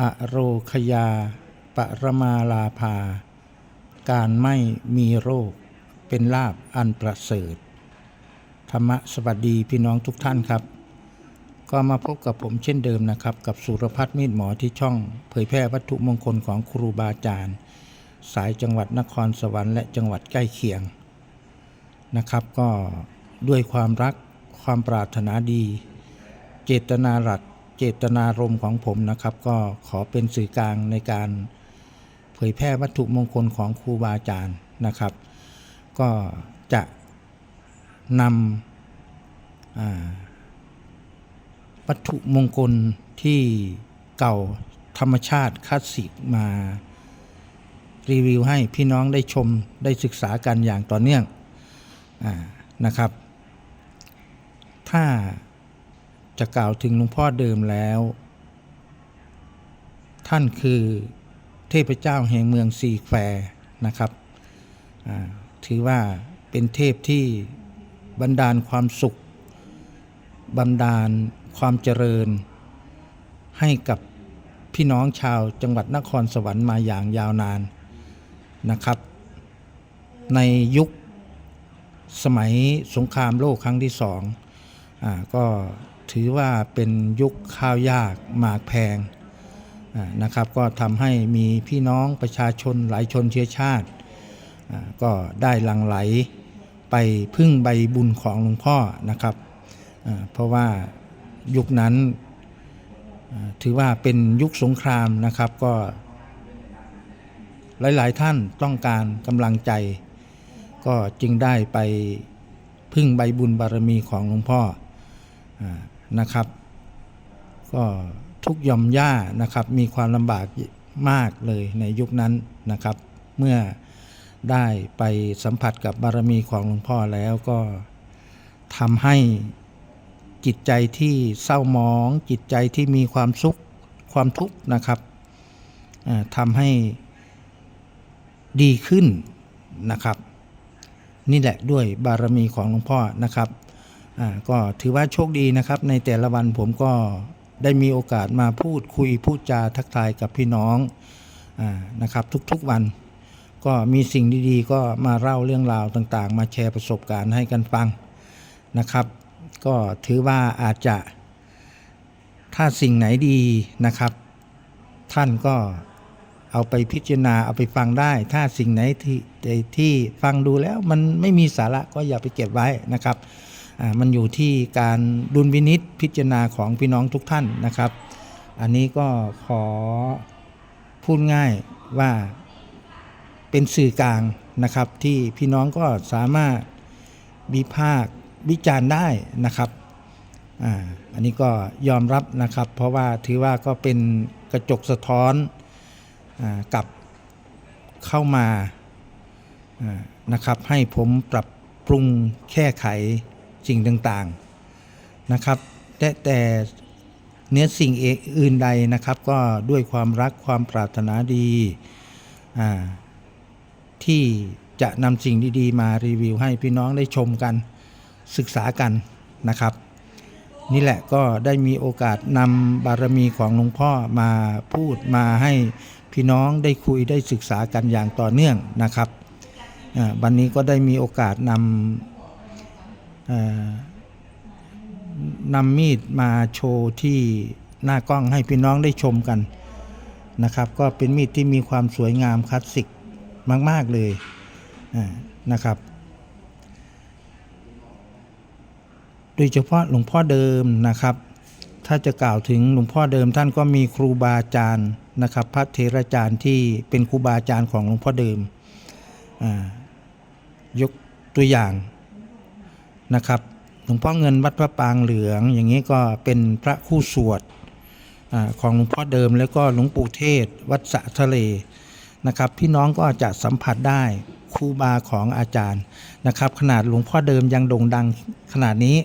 อโรคยา ปรมาลาภา การไม่มีโรค เป็นลาบอันประเสริฐ ธรรมะสวัสดีพี่น้องทุกท่านครับ ก็มาพบกับผมเช่นเดิมนะครับ กับสุรพัฒน์มีดหมอที่ช่อง เผยแพร่วัตถุมงคลของครูบาอาจารย์ สายจังหวัดนครสวรรค์และจังหวัดใกล้เคียงนะครับ ก็ด้วยความรักความปรารถนาดี เจตนาหลัก เจตนารมณ์ของผมนะครับ ก็ขอเป็นสื่อกลางในการเผยแพร่วัตถุมงคลของครูบาอาจารย์นะครับ ก็จะนำวัตถุมงคลที่เก่าธรรมชาติคลาสสิกมารีวิวให้พี่น้องได้ชมได้ศึกษากันอย่างต่อเนื่องอนะครับ ถ้า จะกล่าวถึงหลวงพ่อเดิมแล้ว ท่านคือเทพเจ้าแห่งเมืองซีแควนะครับถือว่าเป็นเทพที่บันดาลความสุข บันดาลความเจริญ ให้กับพี่น้องชาวจังหวัดนครสวรรค์มาอย่างยาวนานนะครับ ในยุคสมัยสงครามโลกครั้งที่สองอก็ ถือว่าเป็นยุคข้าวยากหมากแพงนะครับ ก็ทำให้มีพี่น้องประชาชนหลายชนเชื้อชาติ ก็ได้หลั่งไหลไปพึ่งใบบุญของหลวงพ่อนะครับ เพราะว่ายุคนั้นถือว่าเป็นยุคสงครามนะครับก็ หลาย ๆ ท่านต้องการกำลังใจ ก็จึงได้ไปพึ่งใบบุญบารมีของหลวงพ่อ นะครับ ก็ทุกย่อมย่านะครับ มีความลำบากมากเลยในยุคนั้นนะครับ เมื่อได้ไปสัมผัสกับบารมีของหลวงพ่อแล้วก็ทำให้จิตใจที่เศร้าหมอง จิตใจที่มีความสุขความทุกข์นะครับทำให้ดีขึ้นนะครับ นี่แหละด้วยบารมีของหลวงพ่อนะครับ อ่าก็ถือว่าโชคดีนะครับ ในแต่ละวันผมก็ได้มีโอกาสมาพูดคุยพูดจาทักทายกับพี่น้องอานะครับ ทุกๆวัน ก็มีสิ่งดีๆ ก็มาเล่าเรื่องราวต่างๆ มาแชร์ประสบการณ์ให้กันฟังนะครับ ก็ถือว่าอาจจะ ถ้าสิ่งไหนดีนะครับ ท่านก็เอาไปพิจารณาเอาไปฟังได้ ถ้าสิ่งไหนที่ที่ฟังดูแล้วมันไม่มีสาระก็อย่าไปเก็บไว้นะครับ มันอยู่ที่การดุลวินิจพิจารณาของพี่น้องทุกท่านนะครับ อันนี้ก็ขอพูดง่ายว่าเป็นสื่อกลางนะครับ ที่พี่น้องก็สามารถวิพากวิจารณ์ได้นะครับอ่าอันนี้ก็ยอมรับนะครับ เพราะว่าถือว่าก็เป็นกระจกสะท้อนอกลับเข้ามาอ่านะครับ ให้ผมปรับปรุงแก้ไข สิ่งต่างๆนะครับ แต่แต่เนื้อสิ่งเออื่นใดนะครับ ก็ด้วยความรักความปรารถนาดีที่จะนำสิ่งดีๆ มารีวิวให้พี่น้องได้ชมกันศึกษากันนะครับ นี่แหละก็ได้มีโอกาสนำบารมีของหลวงพ่อมาพูดมาให้พี่น้องได้คุยได้ศึกษากันอย่างต่อเนื่องนะครับวันนี้ก็ได้มีโอกาสนำ นำมีดมาโชว์ที่หน้ากล้องให้พี่น้องได้ชมกันนะครับ ก็เป็นมีดที่มีความสวยงามคลาสสิกมาก ๆ เลยนะครับ โดยเฉพาะหลวงพ่อเดิมนะครับ ถ้าจะกล่าวถึงหลวงพ่อเดิมท่านก็มีครูบาอาจารย์นะครับ พระเทราจารย์ที่เป็นครูบาอาจารย์ของหลวงพ่อเดิมยกตัวอย่าง นะครับหลวงพ่อเงินวัดพระปางเหลือง อย่างนี้ก็เป็นพระคู่สวดอของหลวงพ่อเดิมแล้วก็หลวงปู่เทศ วัดสะทะเลนะครับพี่น้องก็จะสัมผัสได้ครูบาของอาจารย์นะครับ ขนาดหลวงพ่อเดิมยังโด่งดังขนาดนี้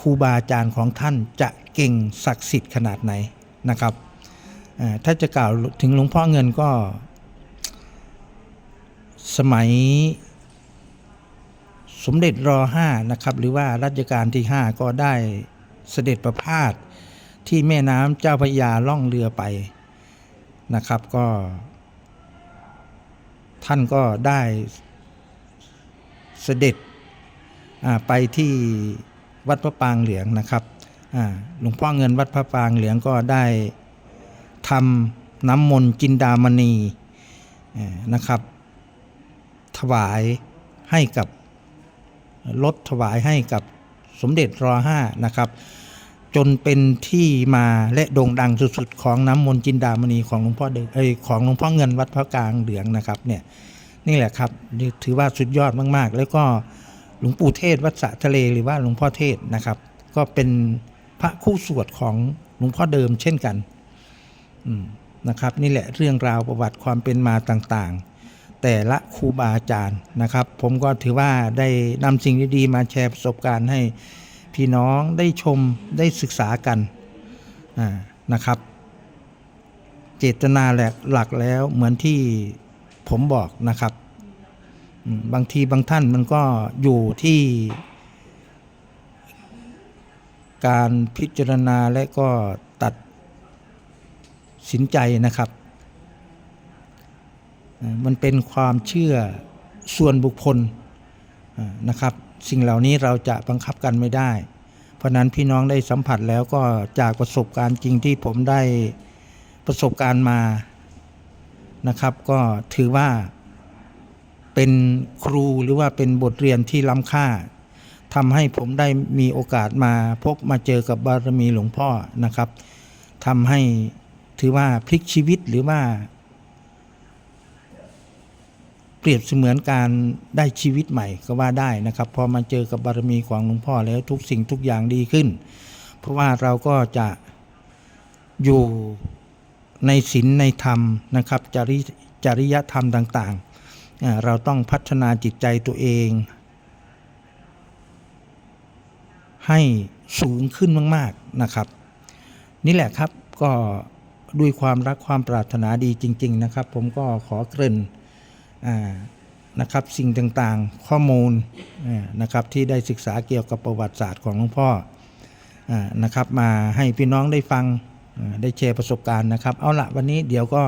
ครูบาอาจารย์ของท่านจะเก่งศักดิ์สิทธิ์ขนาดไหนนะครับถ้าจะกล่าวถึงหลวงพ่อเงินก็สมัย สมเด็จรห้านะครับ หรือว่ารัชกาลที่ 5 ก็ได้เสด็จประพาสที่แม่น้ำเจ้าพระยาล่องเรือไปนะครับก็ ท่านก็ได้เสด็จไปที่วัดพระปางเหลืองนะครับหลวงพ่อเงินวัดพระปางเหลืองก็ได้ทำน้ำมนต์จินดามณีนะครับ ถวายให้กับ ลดถวายให้กับสมเด็จรอห้านะครับ จนเป็นที่มาและโด่งดังสุดๆ ของน้ำมนต์จินดามณีของหลวงพ่อเดชเอ้ยของหลวงพ่อเงินวัดพระกลางเหลืองนะครับเนี่ยนี่แหละครับนี่ถือว่าสุดยอดมากๆ แล้วก็หลวงปู่เทศวัดสะทะเลหรือว่าหลวงพ่อเทศนะครับ ก็เป็นพระคู่สวดของหลวงพ่อเดิมเช่นกันนะครับ นี่แหละเรื่องราวประวัติความเป็นมาต่างๆ แต่ละครูบาอาจารย์นะครับ ผมก็ถือว่าได้นำสิ่งดีๆมาแชร์ประสบการณ์ให้พี่น้องได้ชมได้ศึกษากันนะครับ เจตนาหลกหลักแล้วเหมือนที่ผมบอกนะครับ บางทีบางท่านมันก็อยู่ที่การพิจารณาและก็ตัดสินใจนะครับ มันเป็นความเชื่อส่วนบุคคลนะครับ สิ่งเหล่านี้เราจะบังคับกันไม่ได้ เพราะนั้นพี่น้องได้สัมผัสแล้วก็จากประสบการณ์จริงที่ผมได้ประสบการณ์มานะครับ ก็ถือว่าเป็นครูหรือว่าเป็นบทเรียนที่ล้ำค่าทำให้ผมได้มีโอกาสมาพบมาเจอกับบารมีหลวงพ่อนะครับทำให้ถือว่าพลิกชีวิตหรือว่า เปรียบเสมือนการได้ชีวิตใหม่ก็ว่าได้นะครับพอมาเจอกับบารมีของหลวงพ่อแล้วทุกสิ่งทุกอย่างดีขึ้น เพราะว่าเราก็จะอยู่ในศีลในธรรมนะครับจริจริยธรรมต่างๆ เราต้องพัฒนาจิตใจตัวเอง ให้สูงขึ้นมากๆนะครับ นี่แหละครับก็ด้วยความรักความปรารถนาดีจริง ๆ นะครับ ผมก็ขอเกริ่น นะครับสิ่งต่างๆข้อมูลนะครับที่ได้ศึกษาเกี่ยวกับประวัติศาสตร์ของหลวงพ่อนะครับมาให้พี่น้องได้ฟังได้แชร์ประสบการณ์นะครับ เอาละวันนี้เดี๋ยวก็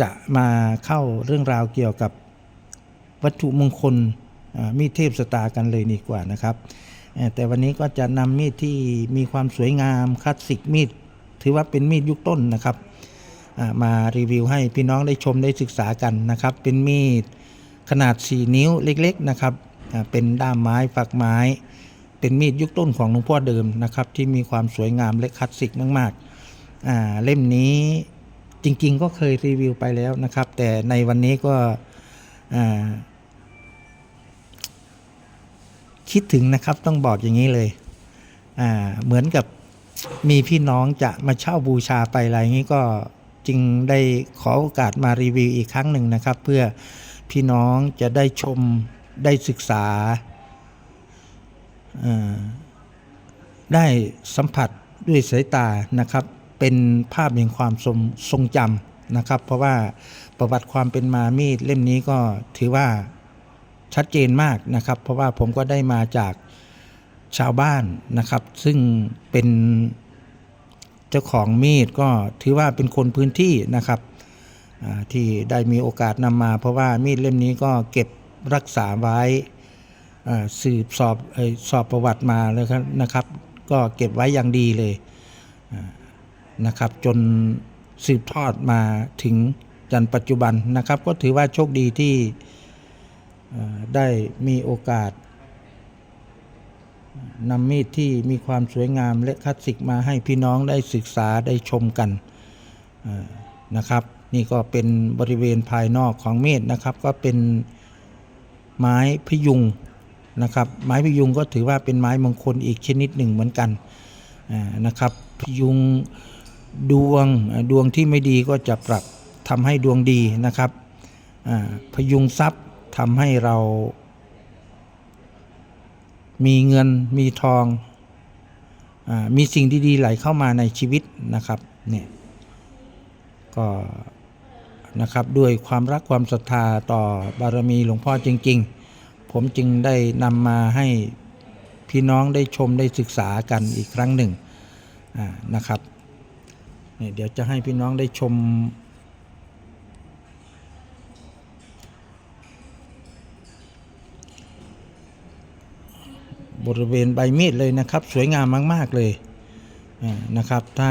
จะมาเข้าเรื่องราวเกี่ยวกับวัตถุมงคลมีดเทพสตาร์กันเลยดีกว่านะครับ แต่วันนี้ก็จะนำมีดที่มีความสวยงามคลาสสิกมีด ถือว่าเป็นมีดยุคต้นนะครับ มารีวิวให้พี่น้องได้ชมได้ศึกษากันนะครับ เป็นมีดขนาด 4 นิ้วเล็กๆนะครับเป็นด้ามไม้ฝักไม้ เป็นมีดยุคต้นของหลวงพ่อเดิมนะครับ ที่มีความสวยงามและคลาสสิกมากๆเล่มนี้จริงๆก็เคยรีวิวไปแล้วนะครับ แต่ในวันนี้ก็คิดถึงนะครับต้องบอกอย่างนี้เลยเหมือนกับมีพี่น้องจะมาเช่าบูชาไปอะไรงนี้ก็ จึงได้ขอโอกาสมารีวิวอีกครั้งหนึ่งนะครับ เพื่อพี่น้องจะได้ชมได้ศึกษา ได้สัมผัสด้วยสายตานะครับ เป็นภาพแห่งความทรงทรงจำนะครับ เพราะว่าประวัติความเป็นมามีดเล่มนี้ก็ถือว่าชัดเจนมากนะครับ เพราะว่าผมก็ได้มาจากชาวบ้านนะครับ ซึ่งเป็น เจ้าของมีดก็ถือว่าเป็นคนพื้นที่นะครับที่ได้มีโอกาสนำมาเพราะว่ามีดเล่มนี้ก็เก็บรักษาไว้สืบสอบสอบประวัติมาเลยครับนะครับ ก็เก็บไว้อย่างดีเลยนะครับ จนสืบทอดมาถึงจันปัจจุบันนะครับ ก็ถือว่าโชคดีที่ได้มีโอกาส นำมีดที่มีความสวยงามและคลาสสิกมาให้พี่น้องได้ศึกษาได้ชมกันนะครับ นี่ก็เป็นบริเวณภายนอกของมีดนะครับ ก็เป็นไม้พยุงนะครับ ไม้พยุงก็ถือว่าเป็นไม้มงคลอีกชนิดหนึ่งเหมือนกันนะครับ พยุงดวงดวงที่ไม่ดีก็จะปรับทำให้ดวงดีนะครับพยุงทรัพย์ทำให้เรา มีเงินมีทองอมีสิ่งดีๆไหลเข้ามาในชีวิตนะครับเนี่ยก็นะครับด้วยความรักความศรัทธาต่อบารมีหลวงพ่อจริง ๆ ผมจึงได้นำมาให้พี่น้องได้ชมได้ศึกษากันอีกครั้งหนึ่งนะครับเนี่ยเดี๋ยวจะให้พี่น้องได้ชม บริเวณใบมีดเลยนะครับ สวยงามมาก ๆ เลยนะครับ ถ้า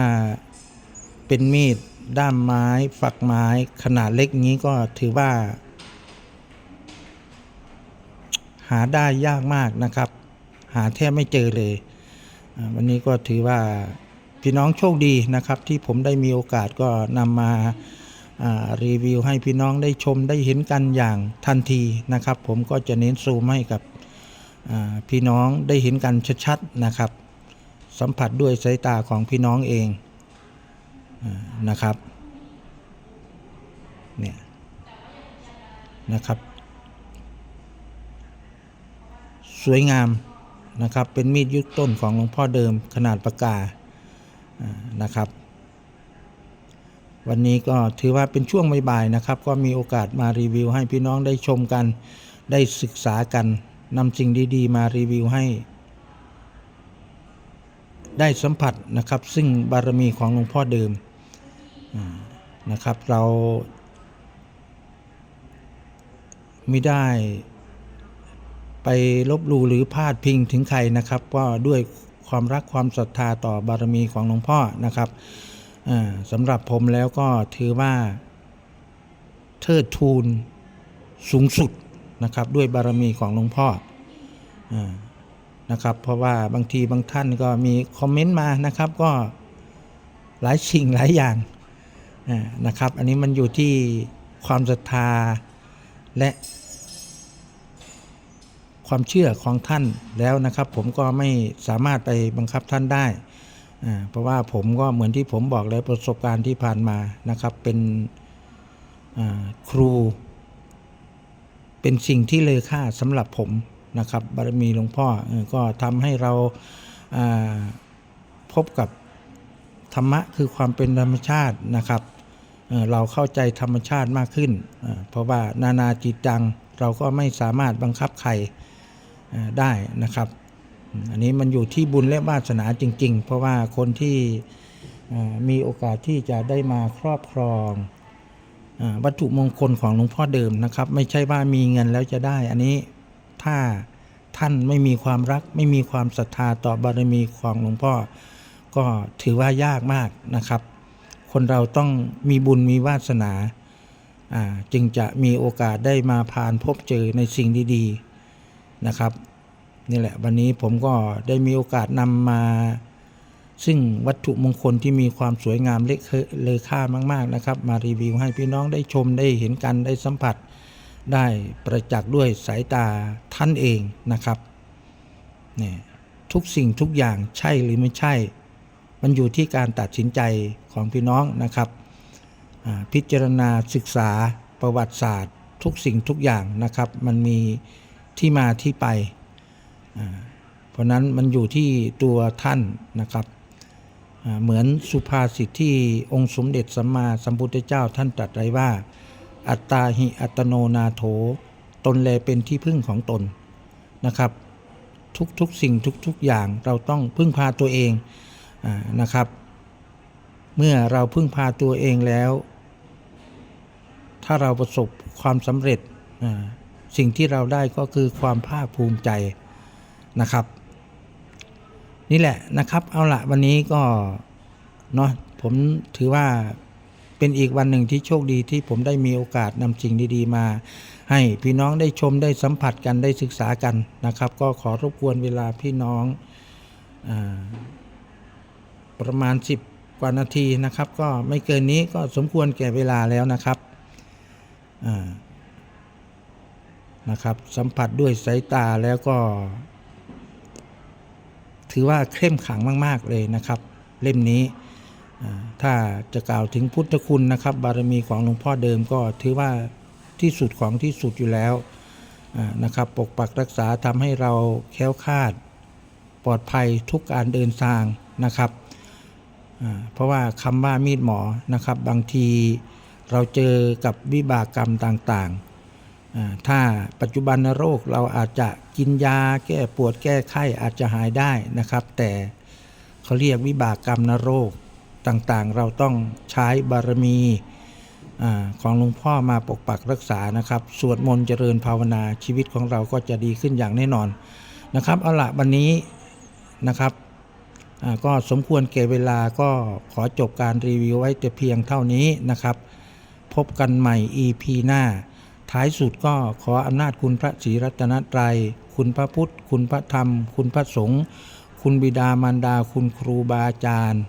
เป็นมีดด้ามไม้ฝักไม้ขนาดเล็กนี้ก็ถือว่า หาได้ยากมากนะครับ หาแทบไม่เจอเลย วันนี้ก็ถือว่าพี่น้องโชคดีนะครับ ที่ผมได้มีโอกาสก็นำมาารีวิวให้พี่น้องได้ชมได้เห็นกันอย่างทันทีนะครับ ผมก็จะเน้นซูมให้กับ พี่น้องได้เห็นกันชัดๆนะครับ สัมผัสด้วยสายตาของพี่น้องเองนะครับเนี่ยนะครับ สวยงามนะครับ เป็นมีดยุคต้นของหลวงพ่อเดิมขนาดปากกาอ่านะครับ วันนี้ก็ถือว่าเป็นช่วงบ่ายๆนะครับ ก็มีโอกาสมารีวิวให้พี่น้องได้ชมกันได้ศึกษากัน นำสิ่งดีๆ มารีวิวให้ ได้สัมผัสนะครับ ซึ่งบารมีของหลวงพ่อเดิมนะครับ เราไม่ได้ไปลบลู่หรือพาดพิงถึงใครนะครับก็ด้วยความรักความศรัทธาต่อบารมีของหลวงพ่อนะครับสำหรับผมแล้วก็ถือว่าเทิดทูนสูงสุด นะครับ ด้วยบารมีของหลวงพ่ออนะครับ เพราะว่าบางทีบางท่านก็มีคอมเมนต์มานะครับก็หลายสิ่งหลายอย่างนะครับ อันนี้มันอยู่ที่ความศรัทธาและความเชื่อของท่านแล้วนะครับ ผมก็ไม่สามารถไปบังคับท่านได้เพราะว่าผมก็เหมือนที่ผมบอกแล้วประสบการณ์ที่ผ่านมานะครับ เป็นครู เป็นสิ่งที่เลอค่าสำหรับผมนะครับ บารมีหลวงพ่อก็ทำให้เราาพบกับธรรมะคือความเป็นธรรมชาตินะครับเเราเข้าใจธรรมชาติมากขึ้น เพราะว่านานาจิตตังเราก็ไม่สามารถบังคับใครได้นะครับ อันนี้มันอยู่ที่บุญและวาสนาจริง ๆ เพราะว่าคนที่มีโอกาสที่จะได้มาครอบครอง วัตถุมงคลของหลวงพ่อเดิมนะครับ ไม่ใช่ว่ามีเงินแล้วจะได้ อันนี้ถ้าท่านไม่มีความรัก ไม่มีความศรัทธาต่อบารมีของหลวงพ่อ ก็ถือว่ายากมากนะครับ คนเราต้องมีบุญมีวาสนาจึงจะมีโอกาสได้มาผ่านพบเจอในสิ่งดี ๆนะครับ นี่แหละวันนี้ผมก็ได้มีโอกาสนำมา ซึ่งวัตถุมงคลที่มีความสวยงามเล็กเลอค่ามาก ๆนะครับ มารีวิวให้พี่น้องได้ชมได้เห็นกันได้สัมผัส ได้ประจักษ์ด้วยสายตาท่านเองนะครับเนี่ยทุกสิ่งทุกอย่างใช่หรือไม่ใช่ มันอยู่ที่การตัดสินใจของพี่น้องนะครับ พิจารณาศึกษาประวัติศาสตร์ ทุกสิ่งทุกอย่างนะครับ มันมีที่มาที่ไป เพราะนั้นมันอยู่ที่ตัวท่านนะครับ เหมือนสุภาษิตที่องค์สมเด็จสัมมาสัมพุทธเจ้าท่านตรัสไว้ว่า อัตตาหิอัตโนนาโถ ตนแลเป็นที่พึ่งของตนนะครับ ทุกๆสิ่งทุกๆอย่างเราต้องพึ่งพาตัวเองอนะครับ เมื่อเราพึ่งพาตัวเองแล้ว ถ้าเราประสบความสำเร็จสิ่งที่เราได้ก็คือความภาคภูมิใจนะครับ นี่แหละนะครับ เอาละวันนี้ก็เนาะผมถือว่าเป็นอีกวันหนึ่งที่โชคดีที่ผมได้มีโอกาสนำสิ่งดีๆมา ให้พี่น้องได้ชมได้สัมผัสกันได้ศึกษากันนะครับ ก็ขอรบกวนเวลาพี่น้องอประมาณ 10 กว่านาทีนะครับ ก็ไม่เกินนี้ก็สมควรแก่เวลาแล้วนะครับนะครับ สัมผัสด้วยสายตาแล้วก็ ถือว่าเข้มขังมาก ๆ เลยนะครับ เล่มนี้ถ้าจะกล่าวถึงพุทธคุณนะครับ บารมีของหลวงพ่อเดิมก็ถือว่าที่สุดของที่สุดอยู่แล้วนะครับ ปกปักรักษาทำให้เราแค้วคาดปลอดภัยทุกการเดินทางนะครับ เพราะว่าคำว่ามีดหมอนะครับ บางทีเราเจอกับวิบากกรรมต่าง ถ้าปัจจุบันโรคเราอาจจะกินยาแก้ปวดแก้ไข้อาจจะหายได้นะครับ แต่เขาเรียกวิบากกรรมนโรคต่างๆ เราต้องใช้บารมีอของหลวงพ่อมาปกปักรักษานะครับ สวดมนต์เจริญภาวนาชีวิตของเราก็จะดีขึ้นอย่างแน่นอนนะครับเอาละวันนี้นะครับก็สมควรเก็บเวลาก็ขอจบการรีวิวไว้แต่เพียงเท่านี้นะครับ พบกันใหม่ EP หน้า ท้ายสุดก็ขออำนาจคุณพระศรีรัตนตรัย คุณพระพุทธ คุณพระธรรม คุณพระสงฆ์ คุณบิดามารดา คุณครูบาอาจารย์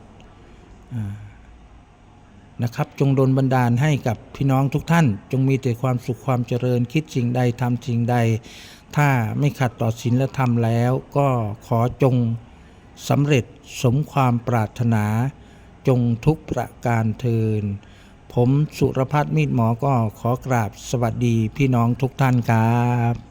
นะครับ จงดลบันดาลให้กับพี่น้องทุกท่าน จงมีแต่ความสุขความเจริญ คิดสิ่งใดทำสิ่งใด ถ้าไม่ขัดต่อศีลและธรรมแล้ว ก็ขอจงสำเร็จสมความปรารถนา จงทุกประการเทิน ผมสุรพัฒน์มีดหมอก็ขอกราบสวัสดีพี่น้องทุกท่านครับ